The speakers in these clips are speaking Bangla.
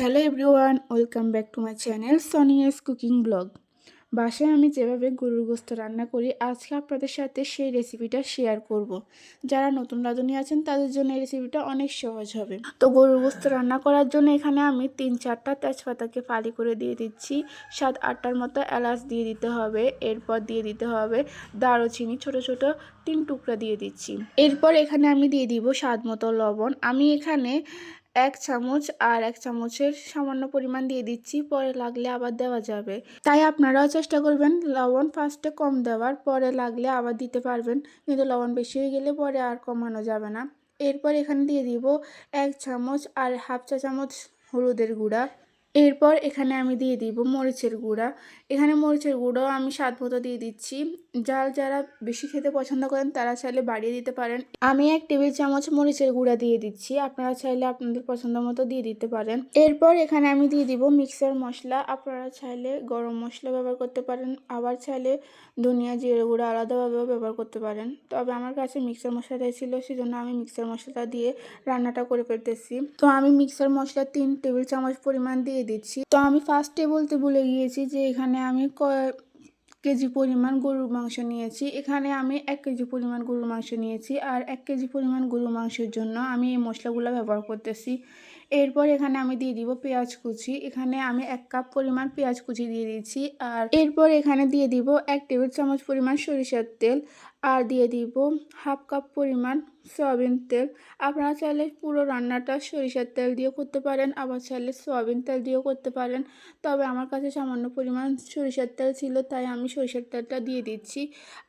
Hello everyone, welcome back to my channel Sonia's cooking blog. বাসায় আমি যেভাবে গরুর গোস্ত রান্না করি, আজকে আপনাদের সাথে সেই রেসিপিটা শেয়ার করব। যারা নতুন রাঁধুনি আছেন, তাদের জন্য এই রেসিপিটা অনেক সহজ হবে। তো গরুর গোস্ত রান্না করার জন্য এখানে আমি তিন চারটা তেজপাতাকে ফালি করে দিয়ে দিচ্ছি। সাত আটটার মতো এলাচ দিয়ে দিতে হবে, এরপর দিয়ে দিতে হবে দারুচিনি, ছোট ছোট তিন টুকরা দিয়ে দিচ্ছি। এরপর এখানে আমি দিয়ে দিব স্বাদ মতো লবণ। আমি এখানে এক চামচ আর এক চামচের সামান্য পরিমাণ দিয়ে দিচ্ছি, পরে লাগলে আবার দেওয়া যাবে। তাই আপনারাও চেষ্টা করবেন লবণ ফার্স্টে কম দেওয়ার, পরে লাগলে আবার দিতে পারবেন, কিন্তু লবণ বেশি হয়ে গেলে পরে আর কমানো যাবে না। এরপর এখানে দিয়ে দিব এক চামচ আর হাফ চা চামচ হলুদের গুঁড়া। এরপর এখানে আমি দিয়ে দিব মরিচের গুঁড়া। এখানে মরিচের গুঁড়াও আমি স্বাদ মতো দিয়ে দিচ্ছি। জাল যারা বেশি খেতে পছন্দ করেন, তারা চাইলে বাড়িয়ে দিতে পারেন। আমি এক টেবিল চামচ মরিচের গুঁড়া দিয়ে দিচ্ছি। আপনারা চাইলে আপনাদের পছন্দ মতো দিয়ে দিতে পারেন। এরপর এখানে আমি দিয়ে দিব মিক্সার মশলা। আপনারা চাইলে গরম মশলা ব্যবহার করতে পারেন। আবার চাইলে ধনিয়া, জিরে গুঁড়া আলাদাভাবেও ব্যবহার করতে পারেন। তবে আমার কাছে মিক্সার মশলাটাই ছিল, সেজন্য আমি মিক্সার মশলাটা দিয়ে রান্নাটা করে ফেলতেছি। তো আমি মিক্সার মশলা তিন টেবিল চামচ পরিমাণ দিয়ে দিচ্ছি। তো আমি ফার্স্টে বলতে ভুলে গিয়েছি যে এখানে আমি কেজি পরিমাণ গরুর মাংস নিয়েছি। এখানে আমি এক কেজি পরিমাণ গরুর মাংস নিয়েছি আর এক কেজি পরিমাণ গরুর মাংসের জন্য আমি এই মশলাগুলো ব্যবহার করতেছি। এরপর এখানে আমি দিয়ে দিব পেঁয়াজ কুচি। এখানে আমি এক কাপ পরিমাণ পেঁয়াজ কুচি দিয়ে দিচ্ছি আর এরপর এখানে দিয়ে দিব এক টেবিল চামচ পরিমাণ সরিষার তেল আর দিয়ে দিব হাফ কাপ পরিমাণ সয়াবিন তেল। আপনারা চাইলে পুরো রান্নাটা সরিষার তেল দিয়েও করতে পারেন, আবার চাইলে সয়াবিন তেল দিয়েও করতে পারেন। তবে আমার কাছে সামান্য পরিমাণ সরিষার তেল ছিল, তাই আমি সরিষার তেলটা দিয়ে দিচ্ছি।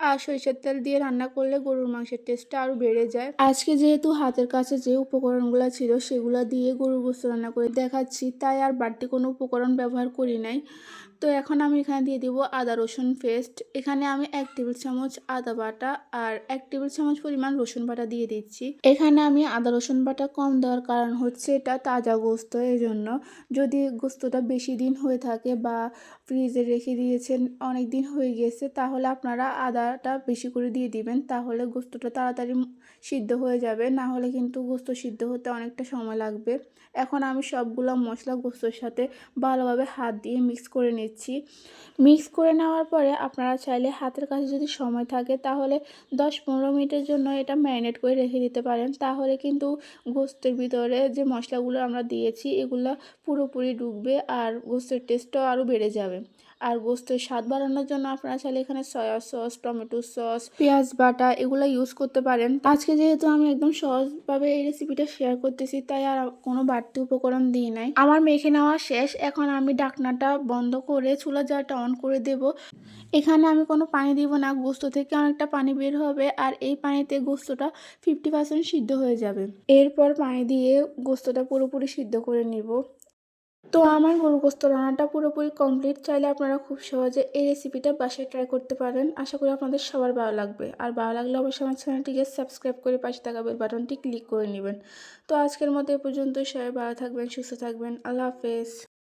আর সরিষার তেল দিয়ে রান্না করলে গরুর মাংসের টেস্টটা আরও বেড়ে যায়। আজকে যেহেতু হাতের কাছে যে উপকরণগুলো ছিল, সেগুলো দিয়ে গরুর গোস্ত রান্না করে দেখাচ্ছি, তাই আর বাড়তি কোনো উপকরণ ব্যবহার করি নাই। তো এখন আমি এখানে দিয়ে দিব আদা রসুন পেস্ট এখানে আমি এক টেবিল চামচ আদা বাটা আর এক টেবিল চামচ পরিমাণ রসুন বাটা দিয়ে দিচ্ছি। এখানে আমি আদা রসুন বাটা কম দেওয়ার কারণ হচ্ছে এটা তাজা গোস্ত এই জন্য যদি গোস্তটা বেশি দিন হয়ে থাকে বা ফ্রিজে রেখে দিয়েছেন, অনেক দিন হয়ে গেছে, তাহলে আপনারা আদাটা বেশি করে দিয়ে দিবেন, তাহলে গোস্তটা তাড়াতাড়ি সিদ্ধ হয়ে যাবে। না হলে কিন্তু গোস্ত সিদ্ধ হতে অনেকটা সময় লাগবে। এখন আমি সবগুলো মশলা গোস্তর সাথে ভালোভাবে হাত দিয়ে মিক্স করে নিচ্ছি মিক্স করে নেওয়ার পরে আপনারা চাইলে হাতের কাছে যদি সময় থাকে তাহলে দশ পনেরো মিনিটের জন্য এটা ম্যারিনেট করে রেখে দিতে পারেন। তাহলে কিন্তু গোস্তের ভিতরে যে মশলাগুলো আমরা দিয়েছি এগুলো পুরোপুরি ডুববে আর গোস্তের টেস্টটাও আরও বেড়ে যাবে। আর গোস্তের স্বাদ বাড়ানোর জন্য আপনারা চাইলে এখানে সয়া সস টমেটো সস পেঁয়াজ বাটা এগুলো ইউজ করতে পারেন। আজকে যেহেতু আমি একদম সহজভাবে এই রেসিপিটা শেয়ার করতেছি, তাই আর কোনো বাড়তি উপকরণ দিই নাই। আমার মেখে নেওয়া শেষ, এখন আমি ডাকনাটা বন্ধ করে চুলা জারটা অন করে দেব। এখানে আমি কোনো পানি দিব না, গোস্ত থেকে অনেকটা পানি বের হবে আর এই পানিতে গোস্তটা ফিফটি পার্সেন্ট সিদ্ধ হয়ে যাবে। এরপর পানি দিয়ে গোস্তটা পুরোপুরি সিদ্ধ করে নিব। তো আমার গরু রান্নাটা পুরোপুরি কমপ্লিট। চাইলে আপনারা খুব সহজে এই রেসিপিটা বাসায় ট্রাই করতে পারেন। আশা করি আপনাদের সবার ভালো লাগবে। আর ভালো লাগলে অবশ্যই আমার চ্যানেলটিকে সাবস্ক্রাইব করে পাশে থাকা বেল বাটনটি ক্লিক করে নেবেন। তো আজকের মতো এ পর্যন্ত সবাই ভালো থাকবেন, সুস্থ থাকবেন। আল্লাহ হাফেজ।